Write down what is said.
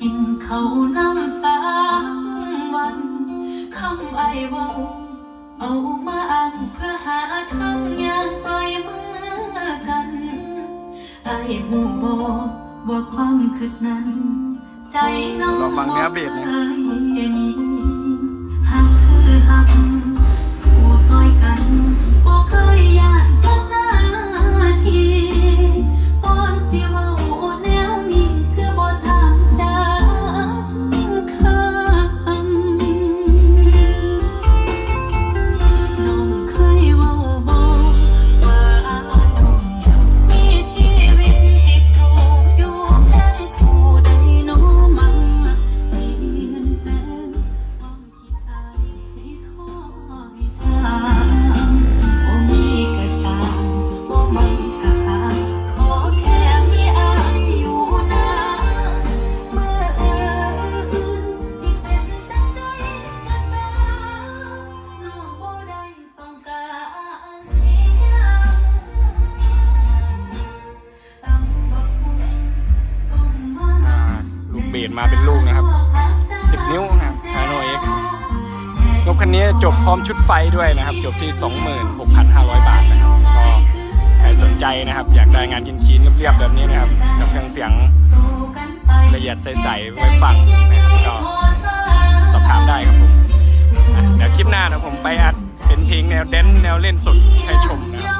กินเขาวน้ำสามวันคำไอเว้าเอามาอ้างเพื่อหาทางยางปล่อยมือกันไอ้หมู่บอกว่าความคิดนั้น ใจน้องลองฟังเนื้อ ลูกเบสมาเป็นลูกนะครับ 10 นิ้วนะครับฮานอยเอ็กรถคันนี้จบพร้อมชุดไฟด้วยนะครับ จบที่ 26,500 บาทนะครับ ก็ใครสนใจนะครับ อยากได้งานชิ้นๆเรียบๆแบบนี้นะครับกับเครื่องเสียงละเอียดใสๆไว้ฟังนะครับก็สอบถามได้ครับผมเดี๋ยวคลิปหน้านะผมไปอัดเป็นเพลงแนวแดนซ์แนวเล่นสดให้ชมนะครับ